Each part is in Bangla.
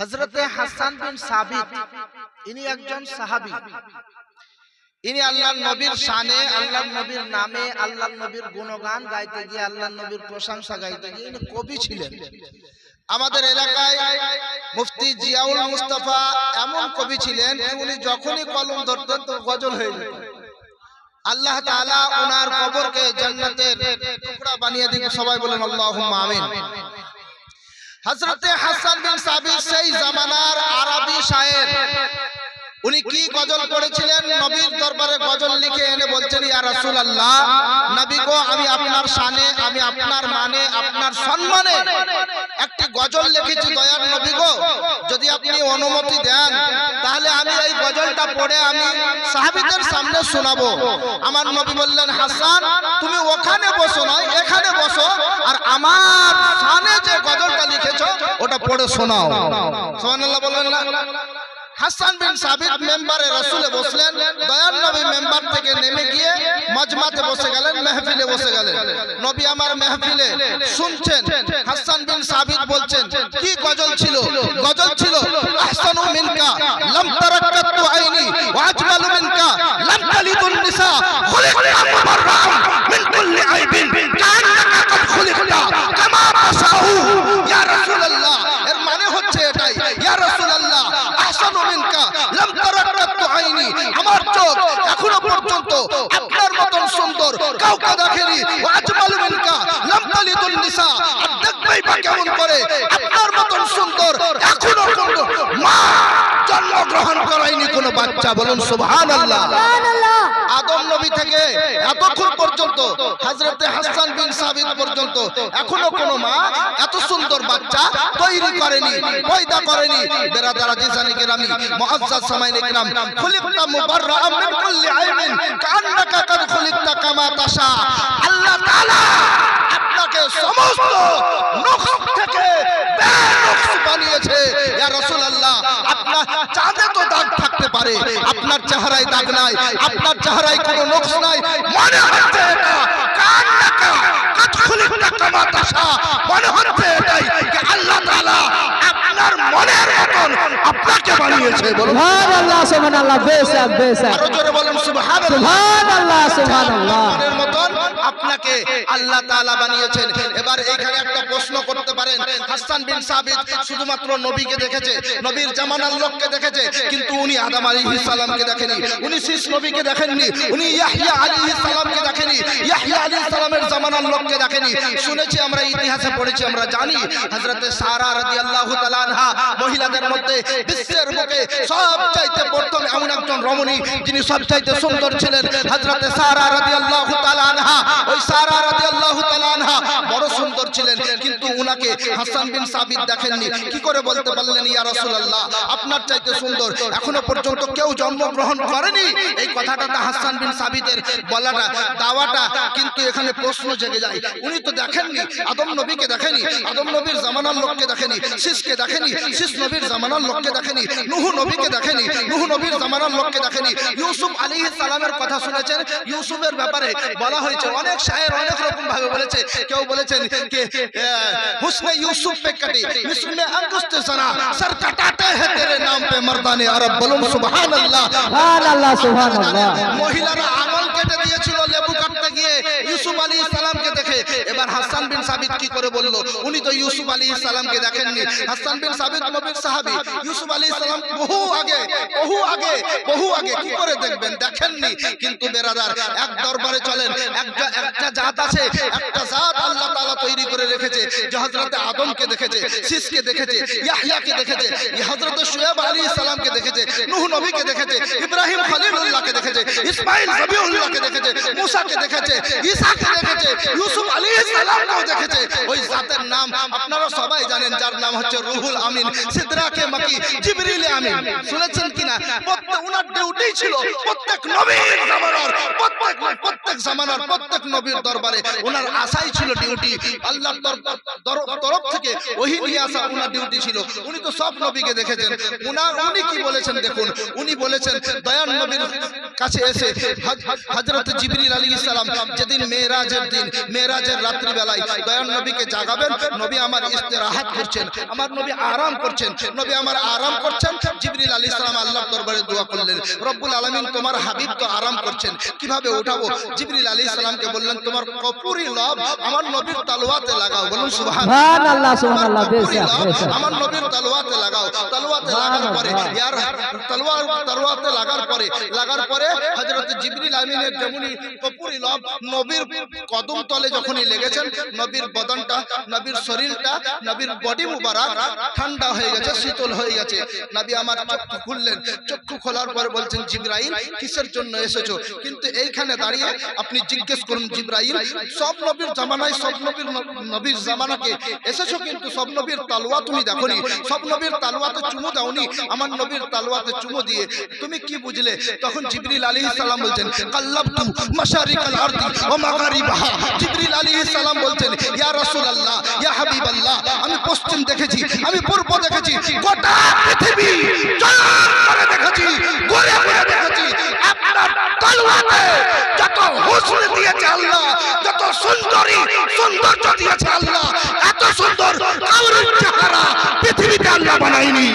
হজরতে হাসান বিন সাবিত, ইনি একজন সাহাবী। ইনি আল্লাহ নবীর শানে আল্লাহ নবীর নামে আল্লাহ নবীর গুণগান গাইতে গিয়ে আল্লাহ নবীর প্রশংসা গাইতে গিয়ে ইনি কবি ছিলেন। আমাদের এলাকায় মুফতি জিয়াউল মুস্তাফা এমন কবি ছিলেন উনি যখনই কলম ধরতেন তো গজল হয়ে যেত। আল্লাহ তাআলা ওনার কবরকে জান্নাতের টুকরা বানিয়ে দিন সবাই বলেন, আল্লাহুম্মা আমিন। হযরতে হাসান বিন সাবিত সেই জামানার আরবি শায়ের। উনি কি গজল করেছিলেন? নবীর দরবারে গজল লিখে এনে বলছেন, ইয়া রাসূলুল্লাহ, নবী গো, আমি আপনার শানে, আমি আপনার মানে আপনার সম্মানে একটি গজল লিখেছি, দয়ার নবী গো, যদি আপনি অনুমতি দেন, তাহলে আমি এই গজলটা পড়ে আমি সাহাবীদের সামনে শোনাবো। আমার নবী বললেন, হাসান, তুমি ওখানে বসো নয়, এখানে বসো, আর আমার পড়ে শোনাও। সোহানাল্লাহ না। বসলেন মেম্বার থেকে নেমে গিয়ে বসে গেলেন, মেহফিলে বসে গেলেন। আমার মেহফিলে শুনছেন, হাসান বিন সাবিত বলছেন, কি গজল ছিল? গজল ছিল আহসানু মিনকা লাম তারাক্কাতু আইনি ওয়া আজমালু মিনকা লাম তালিদুন নিসা খুলিকতা মুবাররাম মিন কুল্লি আইবিন কান্নাকা কদ খুলিকতা কামা তাশাউ ইয়া রাসূলুল্লাহ এর মানে হচ্ছে এটাই ইয়া রাসূলুল্লাহ আহসানু মিনকা লাম তারাক্কাতু আইনি আমার চোখ পর্যন্ত আপনার মতন সুন্দর, কাউকে দেখেনি, আজমাল মিনকা লাম তালিদুন নিসা দেখবেই বা কেমন করে, আপনার মতন সুন্দর, এখনও পর্যন্ত মা জন্মগ্রহণ করায়নি কোনো বাচ্চা, বলুন সুবহানাল্লাহ। আদম নবী থেকে এতক্ষণ পর্যন্ত, হযরতে হাসান বিন সাবিত পর্যন্ত, এখনও কোনো মা এত সুন্দর বাচ্চা তৈরি করেনি, পয়দা করেনি। বেরাদার আজিজানি কেরামি, মুআজ্জাজ সামাইনি কেরাম খুলিকতা মুবাররাআম মিন কুল্লি আইবিন কান্নাকা কাদ খুলিকতা কামা তাশা। আল্লাহ তাআলা আপনাকে সমস্ত নখক থেকে বেনকশ বানিয়েছে ইয়া রাসূলুল্লাহ আপনার চাঁদে তো দাগ থাকতে পারে। আপনার চেহারায় দাগ নাই। আপনার চেহারায় কোনো নকশ নাই। মনে হচ্ছে এটা কান্নাকা কাদ খুলিকতা কামা তাশা মনে হচ্ছে এটাই যে আল্লাহ তাআলা আপনার মনের মতন আপনাকে বানিয়েছে। বলুন। সুবহানাল্লাহ সুবহানাল্লাহ বেশক বেশক। আরও জোরে বলেন সুবহানাল্লাহ। সুবহানাল্লাহ সুবহানাল্লাহ। মনের মতন আপনাকে আল্লাহ তাআলা বানিয়েছেন। এবার এইখানে একটা প্রশ্ন করতে হাসান বিন সাবিত শুধুমাত্র নবীকে দেখেছে, নবীর জামানার লোককে দেখেছে, কিন্তু উনি আদম আলাইহিস সালামকে দেখেনি, উনি শীষ নবীকে দেখেননি, উনি ইয়াহইয়া আলাইহিস সালামকে দেখেনি, ইয়াহইয়া আলাইহিস সালামের জামানার লোককে দেখেনি। শুনেছি আমরা ইতিহাসে পড়েছি, আমরা জানি হযরতে সারা রাদিয়াল্লাহু তাআলা আনহা মহিলাদের মধ্যে বিশ্বের বুকে সবচাইতে প্রথম এমন একজন রমণী, যিনি সবচাইতে সুন্দর ছিলেন, হযরতে সারা রাদিয়াল্লাহু তাআলা আনহা। ওই সারা রাদিয়াল্লাহু তাআলা আনহা বড় সুন্দর ছিলেন, কিন্তু উনাকে হাসান বিন সাবিত দেখেননি। কি করে বলতে পারলেন ইয়া রাসূলুল্লাহ? আপনার চাইতে সুন্দর। এখনও পর্যন্ত কেউ জন্মগ্রহণ করেনি? এই কথাটা হাসান বিন সাবিতের বলাটা, দাওয়াটা কিন্তু এখানে প্রশ্ন জেগে যায়। উনি তো দেখেননি, আদম নবীকে দেখেনি, আদম নবীর জামানার লোককে দেখেনি শীষকে দেখেনি শীষ নবীর জামানার লোককে দেখেনি, নুহু নবীকে দেখেনি, নুহু নবীর জামানার লোককে দেখেনি। ইউসুফ আলাইহিস সালামের কথা শুনেছেন। ইউসুফের ব্যাপারে বলা হয়েছে, অনেক শায়ের অনেক রকম ভাবে বলেছে। কেউ বলেছেন কে হুসনে ইউসুফ पे कटी मिस्र में अंगुष्ठ सना सर कटाते हैं तेरे नाम पे मर्दाने अरब बोलूं सुभान अल्लाह সুবহানাল্লাহ সুবহানাল্লাহ মহিলারা আঙুল কেটে দিয়েছিল লেবু কাটতে গিয়ে ইউসুফ আলী সালামকে দেখে এবার হাসান বিন সাবিত কি করে বলল? উনি তো ইউসুফ আলী সালামকে দেখেননি। হাসান বিন সাবিত নবীর সাহাবী। ইউসুফ আলী সালাম বহু আগে বহু আগে বহু আগে কি করে দেখবেন? দেখেননি। কিন্তু বেরাদার, এক দরবারে চলেন। একটা একটা জাত আছে। একটা জাত আল্লাহ তাআলা তৈরি করে রেখেছে, যে হযরতে আদমকে দেখেছে শীষকে দেখেছে, ইয়াহইয়াকে দেখেছে হযরতে শুয়েব আলাইহিস সালামকে দেখেছে, নূহ নবীকে দেখেছে, ইব্রাহিম খলিলুল্লাহকে দেখেছে, ইসমাইল জবিউল্লাহকে দেখেছে, মুসাকে দেখেছে ঈসাকে দেখেছে, ইউসুফ আলাইহিস সালামকেও দেখেছে। ওই জাতের নাম আপনারা সবাই জানেন যার নাম হচ্ছে রুহুল আমিন সিদরাকে মাকি জিবরিল আমিন। শুনেছেন কিনা? উনার ছিল প্রত্যেক নবীর জামানার, প্রত্যেক প্রত্যেক জামানার, প্রত্যেক নবীর দরবারে ওনার আশাই ছিল ডিউটি তরফ থেকে ওহি নিয়ে আসা ওনার ডিউটি ছিল। উনি তো সব নবীকে দেখেছেন। উনার উনি কি বলেছেন দেখুন, উনি বলেছেন দয়ান নবীর কাছে এসে হজরত জিবরিল আলী সালাম যেদিন মেয়েরাজের দিন, মেয়েরাজের রাতে রাত্রি দয়ান নবীকে জাগাবেন, নবী আমার ইস্তেরাহাত করছেন, আমার নবী আরাম করছেন, নবী আমার আরাম করছেন। জিবরিল আলী সালাম আল্লাহর দরবারে দোয়া করলেন রব্বুল আলামিন তোমার হাবিব তো আরাম করছেন। কীভাবে উঠাবো? জিবরিল আলী সালামকে বললেন তোমার কপুরি লব আমার নবীর তালওয়াতে লাগাও। বলুন আমার নবীর তালওয়াতে লাগাও। তালওয়াতে লাগার পরে ইয়ার তলোয়ার তলোয়াতে লাগার পরে লাগার পরে হযরত জিবরিল আমিনের যেমনি কপুরি লব নবীর কদম তলে যখনই লেগেছেন নবীর বদনটা নবীর শরীরটা নবীর বডি মুবারক ঠান্ডা হয়ে গেছে শীতল হয়ে গেছে। নবী আমার চক্ষু খুললেন চক্ষু খোলার পরে বলছেন, জিব্রাইল, কিসের জন্য এসেছ? কিন্তু এইখানে দাঁড়িয়ে আপনি জিজ্ঞেস করুন, জিব্রাইল, সব নবীর জামানায় সব নবীর নবীর জামানাকে এসেছ কিন্তু সব নবীর তালওয়া তুমি দেখোনি। সব নবীর তালওয়াতে চুমু দাওনি, আমার নবীর তালওয়াতে চুমু দিয়ে। তুমি কি বুঝলে? তখন জিবরিল আলাইহিস সালাম বলছেন, কাল্লাবতু মাশারিকাল আরদি ওয়া মাগারিবাহা। জিবরিল আলাইহিস সালাম বলছেন, ইয়া রাসূলুল্লাহ, ইয়া হাবিবাল্লাহ, আমি পশ্চিম দেখেছি, আমি পূর্ব দেখেছি, গোটা পৃথিবী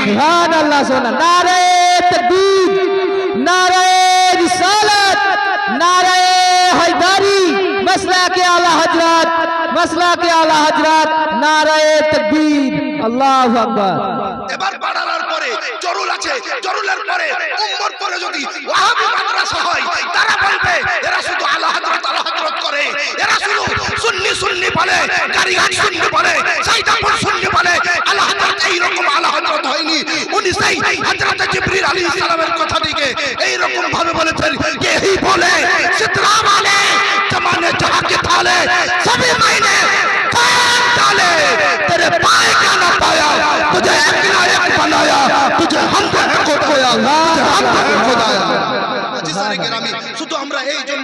সুবহান আল্লাহ সুবহান নারে তাকবীর নারে রিসালাত নারে হায়দারি মাসলা কে আলা হযরত মাসলা কে আলা হযরত নারে তাকবীর। আল্লাহু আকবার। এবার বাড়ানোর পরে জরুল আছে জরুলের পরে, উম্মর পরে যদি ওয়াহাবি মাদ্রাসা হয়, তারা বলবে, এরা শুধু আলা হযরত আলা হযরত করে। এরা শুধু সুন্নি সুন্নি বলে গারিগার সুন্নি বলে, সাইদাপুর সুন্নি বলে আলা হযরত এই রকম আলা হযরত হয়নি উনি সেই হযরত জিবরিল আলাইহিস সালামের কথাটিকে এই রকম ভাবে বলেছেন যে এই বলে সিতরা वाले जमाने जहां के थाले सभी महीने पैर डाले तेरे पाए क्या ना पाया तुझे एक ना एक बनाया तुझे हम पे को खोया तुझे हम पे खुदाया আজিজানে কেরামি শুধু আমরা এই জন্য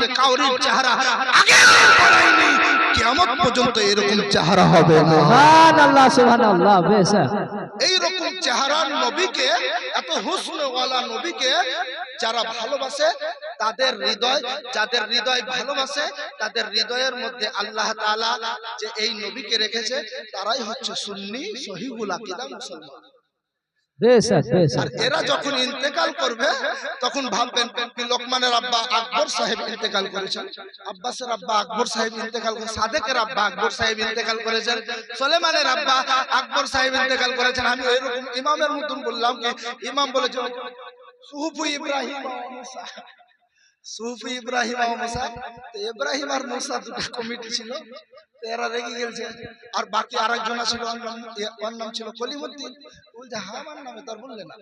পৃথিবীতে কাউরির চেহারা। আগে বানায়নি কিয়ামত পর্যন্ত এরকম চেহারা হবে না। সুবহান আল্লাহ সুবহান আল্লাহ বেশক এই রকম চেহারার নবীকে এত হুসনওয়ালা নবীকে যারা ভালোবাসে তাদের হৃদয় যাদের হৃদয় ভালোবাসে তাদের হৃদয়ের মধ্যে আল্লাহ তাআলা যে এই নবীকে রেখেছে তারাই হচ্ছে সুন্নি সহিহুল আকীদা মুসলমান। আর এরা যখন ইন্তেকাল করবে, তখন ভাববেন লোকমানের আব্বা আকবর সাহেব ইন্তেকাল করেছেন। আব্বাসের আব্বা আকবর সাহেব ইন্তেকাল করেছেন সাদেকের আব্বা আকবর সাহেব ইন্তেকাল করেছেন। সোলেমানের আব্বা আকবর সাহেব ইন্তেকাল করেছেন। আমি ওইরকম ইমামের মতন বললাম কি, ইমাম বলেছেন সুফু ইব্রাহিম সুফু ইব্রাহিম ইব্রাহিম আর দুটো কমিটি ছিল। এরা রেগে গেছে আর বাকি আরেকজন ছিল ওর নাম ছিল কলিমুদ্দিন। বলছে হ্যাঁ আমার নামে তার বললে না।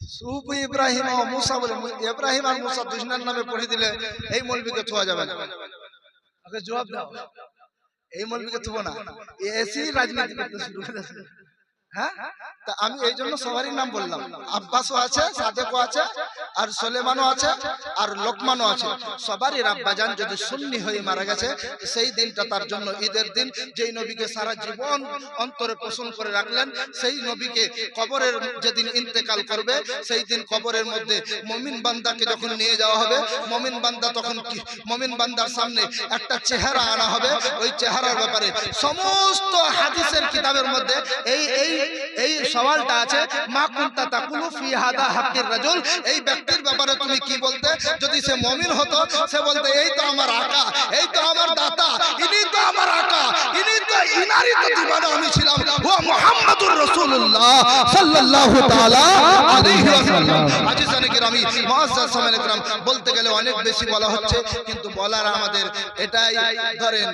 সুফ ইব্রাহিম মুসা বলে ইব্রাহিম আর মুসা দুজনের নামে পড়ে দিলে এই মৌলবীকে থোয়া যাবে ওকে, জবাব দাও। এই মৌলবীকে থুবো না। এসি রাজনীতি করতে শুরু করেছে। হ্যাঁ? তা আমি এই জন্য সবারই নাম বললাম। আব্বাসও আছে, সাদেকও আছে। আর সোলেমানও আছে, আর লোকমানও আছে। সবারই রাব্বাজান যদি সুন্নি হয়ে মারা গেছে, সেই দিনটা তার জন্য ঈদের দিন। যেই নবীকে সারা জীবন অন্তরে পোষণ করে রাখলেন, সেই নবীকে কবরের যেদিন ইন্তেকাল করবে, সেই দিন কবরের মধ্যে মমিন বান্দাকে যখন নিয়ে যাওয়া হবে, মমিন বান্দা তখন কি? মমিন বান্দার সামনে একটা চেহারা আনা হবে। ওই চেহারার ব্যাপারে সমস্ত হাদিসের কিতাবের মধ্যে এই এই এই সওয়ালটা আছে, মা কুনতা তাকুলু ফি হাদা হাক্কির রাজুল এই ব্যক্তির ব্যাপারে তুমি কি বলতে? যদি সে মুমিন হতো, সে বলতে, এই তো আমার আকা, এই তো আমার দাতা, ইনি তো আমার আকা, ইনি তো ইনারই তো দিবানা আমি ছিলাম। ও মুহাম্মাদুর রাসূলুল্লাহ সাল্লাল্লাহু তাআলা আলাইহি ওয়াসাল্লাম। আজিজানে কিরামি মুআজ্জাজ সামানে কিরাম বলতে গেলে অনেক বেশি বলা হচ্ছে, কিন্তু বলার আমাদের এটাই ধরেন